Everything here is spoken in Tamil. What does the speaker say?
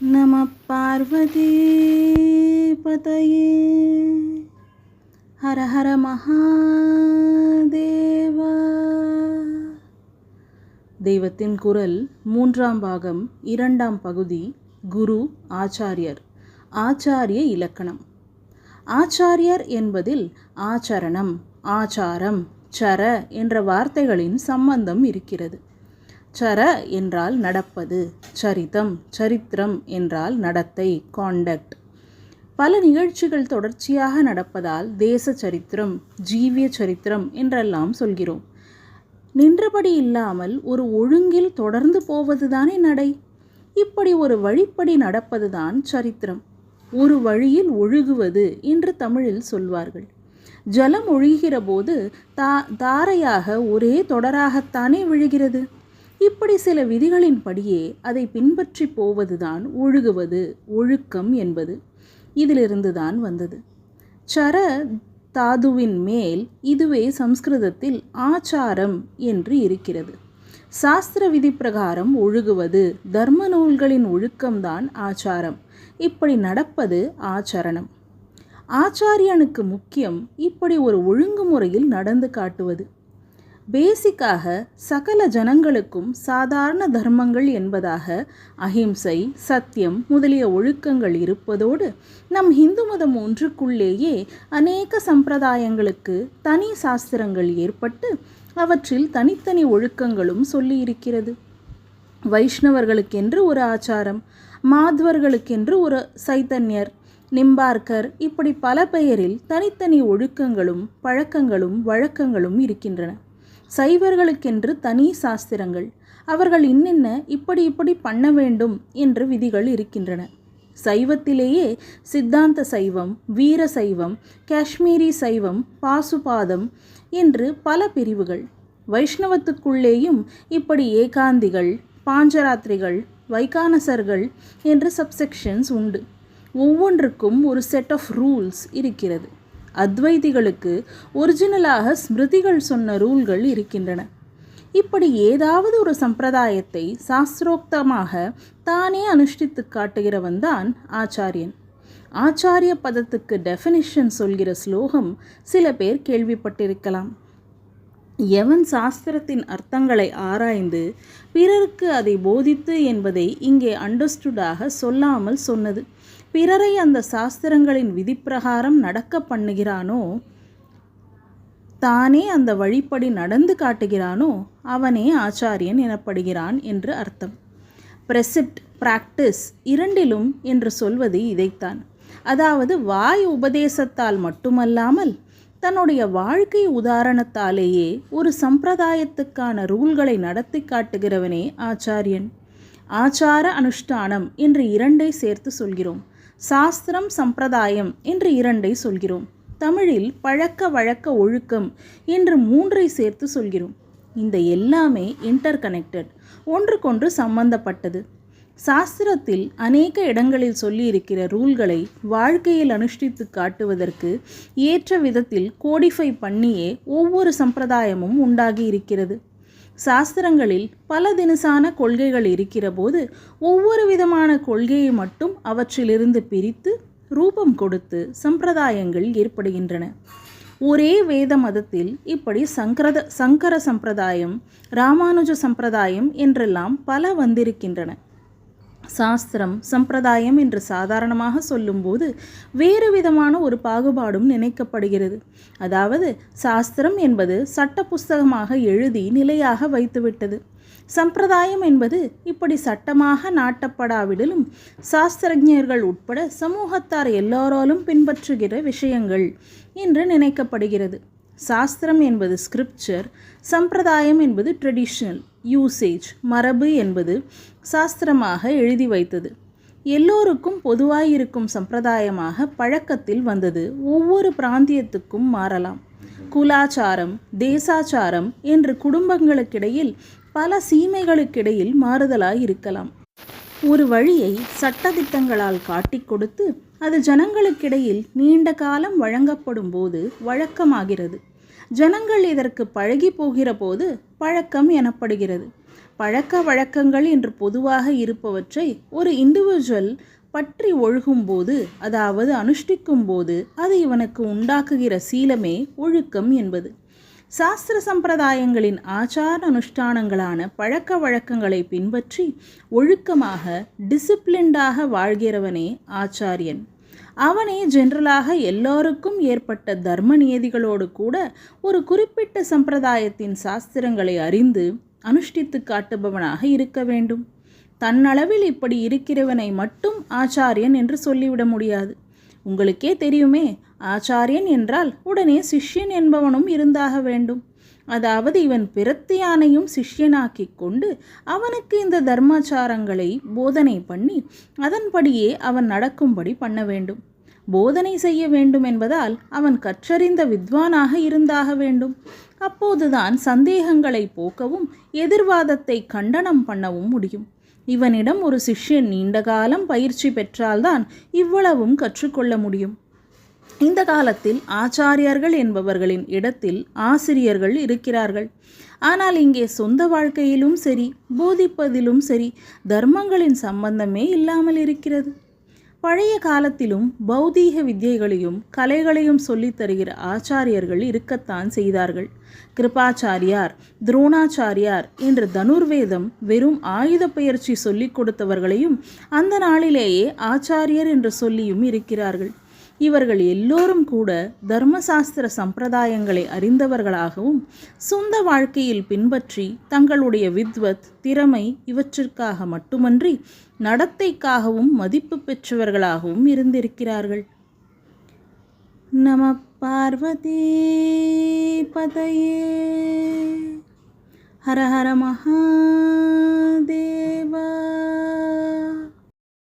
நம பார்வதி பதையே ஹர ஹர மகாதேவா தெய்வத்தின் குரல் மூன்றாம் பாகம் இரண்டாம் பகுதி குரு ஆச்சாரியர். ஆச்சாரிய இலக்கணம். ஆச்சாரியர் என்பதில் ஆச்சரணம் ஆச்சாரம் சர என்ற வார்த்தைகளின் சம்பந்தம் இருக்கிறது. சர என்றால் நடப்பது சரிதம் சரித்திரம் என்றால் நடத்தை காண்டக்ட் பல நிகழ்ச்சிகள் தொடர்ச்சியாக நடப்பதால் தேச சரித்திரம் ஜீவிய சரித்திரம் என்றெல்லாம் சொல்கிறோம். நின்றபடி இல்லாமல் ஒரு ஒழுங்கில் தொடர்ந்து போவதுதானே நடை? இப்படி ஒரு வழிப்படி நடப்பதுதான் சரித்திரம். ஒரு வழியில் ஒழுகுவது என்று தமிழில் சொல்வார்கள். ஜலம் ஒழுகிற போது தா தாரையாக ஒரே தொடராகத்தானே விழுகிறது? இப்படி சில விதிகளின்படியே அதை பின்பற்றி போவதுதான் ஒழுகுவது ஒழுக்கம் என்பது. இதிலிருந்து தான் வந்தது. சர தாதுவின் மேல் இதுவே சம்ஸ்கிருதத்தில் ஆச்சாரம் என்று இருக்கிறது. சாஸ்திர விதி பிரகாரம் ஒழுகுவது தர்ம நூல்களின் ஒழுக்கம்தான் ஆச்சாரம். இப்படி நடப்பது ஆச்சரணம். ஆச்சாரியனுக்கு முக்கியம் இப்படி ஒரு ஒழுங்குமுறையில் நடந்து காட்டுவது. பேசிக்காக சகல ஜனங்களுக்கும் சாதாரண தர்மங்கள் என்பதாக அஹிம்சை சத்தியம் முதலிய ஒழுக்கங்கள் இருப்பதோடு நம் இந்து மதம் ஒன்றுக்குள்ளேயே அநேக சம்பிரதாயங்களுக்கு தனி சாஸ்திரங்கள் ஏற்பட்டு அவற்றில் தனித்தனி ஒழுக்கங்களும் சொல்லியிருக்கிறது. வைஷ்ணவர்களுக்கென்று ஒரு ஆச்சாரம் மாத்வர்களுக்கென்று ஒரு சைத்தன்யர் நிம்பார்க்கர் இப்படி பல பெயரில் தனித்தனி ஒழுக்கங்களும் பழக்கங்களும் வழக்கங்களும் இருக்கின்றன. சைவர்களுக்கென்று தனி சாஸ்திரங்கள். அவர்கள் இன்னென்ன இப்படி இப்படி பண்ண வேண்டும் என்று விதிகள் இருக்கின்றன. சைவத்திலேயே சித்தாந்த சைவம் வீர சைவம் காஷ்மீரி சைவம் பாசுபாதம் என்று பல பிரிவுகள். வைஷ்ணவத்துக்குள்ளேயும் இப்படி ஏகாந்திகள் பாஞ்சராத்திரிகள் வைகானசர்கள் என்று சப்செக்ஷன்ஸ் உண்டு. ஒவ்வொன்றுக்கும் ஒரு செட் ஆஃப் ரூல்ஸ் இருக்கிறது. அத்வைதிகளுக்கு ஒரிஜினலாக ஸ்மிருதிகள் சொன்ன ரூல்கள் இருக்கின்றன. இப்படி ஏதாவது ஒரு சம்பிரதாயத்தை சாஸ்திரோக்தமாக தானே அனுஷ்டித்து காட்டுகிறவன் தான் ஆச்சாரியன். ஆச்சாரிய பதத்துக்கு டெஃபினிஷன் சொல்கிற ஸ்லோகம் சில பேர் கேள்விப்பட்டிருக்கலாம். எவன் சாஸ்திரத்தின் அர்த்தங்களை ஆராய்ந்து பிறருக்கு அதை போதித்து என்பதை இங்கே அண்டர்ஸ்டுடாக சொல்லாமல் சொன்னது. பிறரை அந்த சாஸ்திரங்களின் விதிப்பிரகாரம் நடக்க பண்ணுகிறானோ? தானே அந்த வழிப்படி நடந்து காட்டுகிறானோ? அவனே ஆச்சாரியன் எனப்படுகிறான் என்று அர்த்தம். பிரசிப்ட் பிராக்டிஸ் இரண்டிலும் என்று சொல்வது இதைத்தான். அதாவது வாய் உபதேசத்தால் மட்டுமல்லாமல் தன்னுடைய வாழ்க்கை உதாரணத்தாலேயே ஒரு சம்பிரதாயத்துக்கான ரூல்களை நடத்தி காட்டுகிறவனே ஆச்சாரியன். ஆச்சார அனுஷ்டானம் என்று இரண்டை சேர்த்து சொல்கிறோம். சாஸ்திரம் சம்பிரதாயம் என்று இரண்டை சொல்கிறோம். தமிழில் பழக்க வழக்க ஒழுக்கம் என்று மூன்றை சேர்த்து சொல்கிறோம். இந்த எல்லாமே இன்டர் கனெக்டட் ஒன்றுக்கொன்று சம்பந்தப்பட்டது. சாஸ்திரத்தில் அநேக இடங்களில் சொல்லியிருக்கிற ரூல்களை வாழ்க்கையில் அனுஷ்டித்து காட்டுவதற்கு ஏற்ற விதத்தில் கோடிஃபை பண்ணியே ஒவ்வொரு சம்பிரதாயமும் உண்டாகி இருக்கிறது. சாஸ்திரங்களில் பல தினசான கொள்கைகள் இருக்கிற போது ஒவ்வொரு விதமான கொள்கையை மட்டும் அவற்றிலிருந்து பிரித்து ரூபம் கொடுத்து சம்பிரதாயங்கள் ஏற்படுகின்றன. ஒரே வேத மதத்தில் இப்படி சங்கரத சங்கர சம்பிரதாயம் ராமானுஜ சம்பிரதாயம் என்றெல்லாம் பல வந்திருக்கின்றன. சாஸ்திரம் சம்பிரதாயம் என்று சாதாரணமாக சொல்லும்போது வேறு விதமான ஒரு பாகுபாடும் நினைக்கப்படுகிறது. அதாவது சாஸ்திரம் என்பது சட்ட புஸ்தகமாக எழுதி நிலையாக வைத்துவிட்டது. சம்பிரதாயம் என்பது இப்படி சட்டமாக நாட்டப்படாவிடலும் சாஸ்திரஜர்கள் உட்பட சமூகத்தார் எல்லோராலும் பின்பற்றுகிற விஷயங்கள் என்று நினைக்கப்படுகிறது. சாஸ்திரம் என்பது ஸ்கிரிப்சர் சம்பிரதாயம் என்பது ட்ரெடிஷ்னல் யூசேஜ் மரபு என்பது சாஸ்திரமாக எழுதி வைத்தது. எல்லோருக்கும் பொதுவாயிருக்கும் சம்பிரதாயமாக பழக்கத்தில் வந்தது. ஒவ்வொரு பிராந்தியத்துக்கும் மாறலாம். குலாச்சாரம் தேசாச்சாரம் என்று குடும்பங்களுக்கிடையில் பல சீமைகளுக்கிடையில் மாறுதலாய் இருக்கலாம். ஒரு வழியை சட்டதிட்டங்களால் காட்டிக் கொடுத்து அது ஜனங்களுக்கிடையில் நீண்ட காலம் வழங்கப்படும் போது வழக்கமாகிறது. ஜனங்கள் இதற்கு பழகி போகிற போது பழக்கம் எனப்படுகிறது. பழக்க வழக்கங்கள் என்று பொதுவாக இருப்பவற்றை ஒரு இண்டிவிஜுவல் பற்றி ஒழுகும்போது அதாவது அனுஷ்டிக்கும் போது அது இவனுக்கு உண்டாக்குகிற சீலமே ஒழுக்கம் என்பது. சாஸ்திர சம்பிரதாயங்களின் ஆச்சார அனுஷ்டானங்களான பழக்க வழக்கங்களை பின்பற்றி ஒழுக்கமாக டிசிப்ளின்டாக வாழ்கிறவனே ஆச்சாரியன். அவனே ஜென்ரலாக எல்லோருக்கும் ஏற்பட்ட தர்ம நியதிகளோடு கூட ஒரு குறிப்பிட்ட சம்பிரதாயத்தின் சாஸ்திரங்களை அறிந்து அனுஷ்டித்து காட்டுபவனாக இருக்க வேண்டும். தன்னளவில் இப்படி இருக்கிறவனை மட்டும் ஆச்சாரியன் என்று சொல்லிவிட முடியாது. உங்களுக்கே தெரியுமே ஆச்சாரியன் என்றால் உடனே சிஷ்யன் என்பவனும் இருந்தாக வேண்டும். அதாவது இவன் பிரத்தியானையும் சிஷ்யனாக்கி கொண்டு அவனுக்கு இந்த தர்மாச்சாரங்களை போதனை பண்ணி அதன்படியே அவன் நடக்கும்படி பண்ண வேண்டும். போதனை செய்ய வேண்டும் என்பதால் அவன் கற்றறிந்த வித்வானாக இருந்தாக வேண்டும். அப்போதுதான் சந்தேகங்களை போக்கவும் எதிர்வாதத்தை கண்டனம் பண்ணவும் முடியும். இவனிடம் ஒரு சிஷ்யன் நீண்ட காலம் பயிற்சி பெற்றால்தான் இவ்வளவும் கற்றுக்கொள்ள முடியும். இந்த காலத்தில் ஆச்சாரியர்கள் என்பவர்களின் இடத்தில் ஆசிரியர்கள் இருக்கிறார்கள். ஆனால் இங்கே சொந்த வாழ்க்கையிலும் சரி போதிப்பதிலும் சரி தர்மங்களின் சம்பந்தமே இல்லாமல் இருக்கிறது. பழைய காலத்திலும் பௌதீக வித்தியைகளையும் கலைகளையும் சொல்லித் தருகிற ஆச்சாரியர்கள் இருக்கத்தான் செய்தார்கள். கிருபாச்சாரியார் துரோணாச்சாரியார் என்ற தனுர்வேதம் வெறும் ஆயுத பயிற்சி சொல்லிக் கொடுத்தவர்களையும் அந்த நாளிலேயே ஆச்சாரியர் என்று சொல்லியும் இருக்கிறார்கள். இவர்கள் எல்லோரும் கூட தர்மசாஸ்திர சம்பிரதாயங்களை அறிந்தவர்களாகவும் சொந்த வாழ்க்கையில் பின்பற்றி தங்களுடைய வித்வத் திறமை இவற்றிற்காக மட்டுமன்றி நடத்தைக்காகவும் மதிப்பு பெற்றவர்களாகவும் இருந்திருக்கிறார்கள். நம பார்வதி பதையே. ஹர ஹர மகாதேவா.